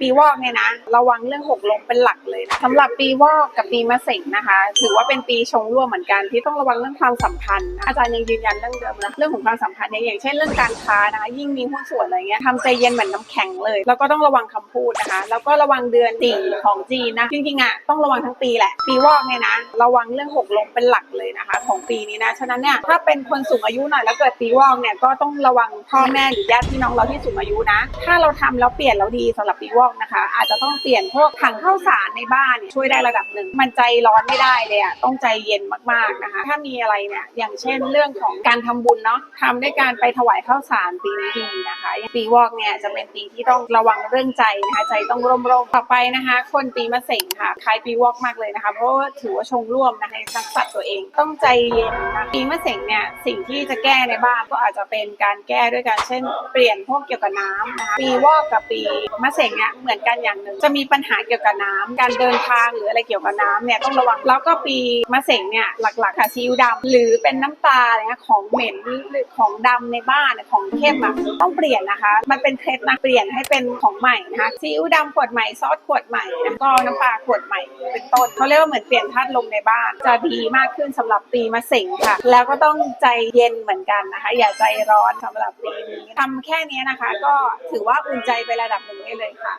ปีวอกเนี่ยนะ ระวังเรื่องหกล้มเป็นหลักเลยนะสำหรับปีวอกกับปีมะเสงนะคะ ถือว่าเป็นปีชงร่วมเหมือนกันที่ต้องระวังเรื่องความสัมพันธ์นะอาจารย์ยังยืนยันเรื่องเดิมนะเรื่องของความสัมพันธ์เนี่ยอย่างเช่นเรื่องการค้านะคะ ยิ่งมีหุ้นส่วนอะไรเงี้ยทำใจเย็นเหมือนน้ำแข็งเลย แล้วก็ต้องระวังคำพูดนะคะ แล้วก็ระวังเดือนสี่ของจีนนะจริงๆอะต้องระวังทั้งปีแหละ ปีวอกเนี่ยนะ ระวังเรื่องหกล้มเป็นหลักเลยนะคะ ของปีนี้นะฉะนั้นเนี่ยถ้าเป็นคนสูงอายุหน่อยแล้วเกิดปีวอกเนี่ยก็ต้องระวังพ่อแม่หรือญาติพี่น้องเราที่สูงอายุนะ ถ้าเราทำแล้วเปลี่ยนแล้วดีสำหรับปีวอกนะคะ อาจจะต้องเปลี่ยนพวกถังข้าวสารในบ้านเนี่ยช่วยได้ระดับหนึ่ง มันใจร้อนไม่ได้เลยอะต้องใจเย็นมากๆนะคะ ถ้ามีอะไรเนี่ยอย่างเช่นเรื่องของการทำบุญเนาะทำด้วยการไปถวายข้าวสารปีนี้ดีนะคะปีวอกเนี่ยจะเป็นปีที่ต้องระวังเรื่องใจนะคะใจต้องร่มร่มต่อไปนะคะ คนปีมะเสงค่ะคล้ายปีวอกมากเลยนะคะ เพราะว่าถือว่าชงร่วมนะคะในสังสัตว์ตัวเองต้องใจเย็นนะปีมะเสงเนี่ยสิ่งที่จะแก้ในบ้านก็อาจจะเป็นการแก้ด้วยการเช่น เปลี่ยนพวกเกี่ยวกับน้ำนะคะปีวอกกับปีมะเสงเนี่ยเหมือนกันอย่างหนึ่งจะมีปัญหาเกี่ยวกับน้ำการเดินทางหรืออะไรเกี่ยวกับน้ำเนี่ยต้องระวังแล้วก็ปีมะเสงเนี่ยหลักๆค่ะซีอิ๊วดำหรือเป็นน้ำตาอะไรเงี้ยของเหม็นหรือของดำในบ้านของเข้มอะต้องเปลี่ยนนะคะ มันเป็นเคล็ดนะเปลี่ยนให้เป็นของใหม่นะคะซีอิ๊วดำขวดใหม่ซอสขวดใหม่แล้วก็น้ำปลาขวดใหม่เป็นต้นเขาเรียกว่าเหมือนเปลี่ยนธาตุลมในบ้านจะดีมากขึ้นสำหรับปีมะเสงค่ะ แล้วก็ต้องใจเย็นเหมือนกันนะคะ อย่าใจร้อนสำหรับปีนี้ทำแค่นี้นะคะ ก็ถือว่าอุ่นใจไประดับหนึ่งได้เลยค่ะ